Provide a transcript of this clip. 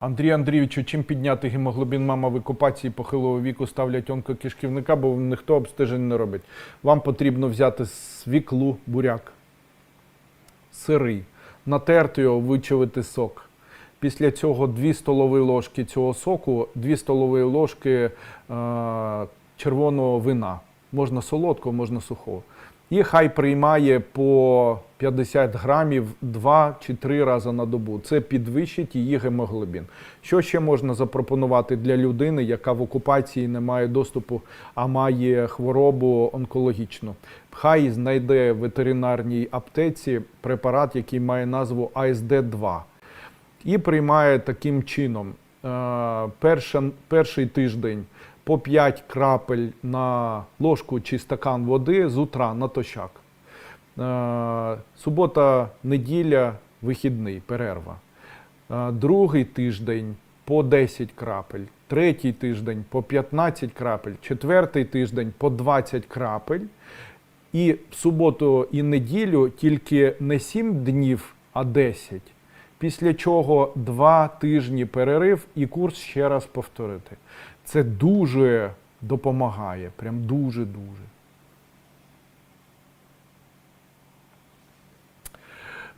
Андрій Андрійовичу, чим підняти гемоглобін мама в окупації похилого віку ставлять онкокишківника, бо ніхто обстежень не робить. Вам потрібно взяти свіклу, буряк, сирий, натерти його, вичавити сок. Після цього 2 столові ложки цього соку, 2 столові ложки е, червоного вина. Можна солодкого, можна сухого. І хай приймає по 50 грамів 2 чи 3 рази на добу. Це підвищить її гемоглобін. Що ще можна запропонувати для людини, яка в окупації не має доступу, а має хворобу онкологічну? Хай знайде в ветеринарній аптеці препарат, який має назву АСД-2 і приймає таким чином. Е, перша, перший тиждень по 5 крапель на ложку чи стакан води з утра натощак. Е, субота, неділя, вихідний, перерва. Е, другий тиждень по 10 крапель, третій тиждень по 15 крапель, четвертий тиждень по 20 крапель. І суботу і неділю тільки не 7 днів, а 10. Після чого 2 тижні перерив і курс ще раз повторити. Це дуже допомагає, прям дуже-дуже.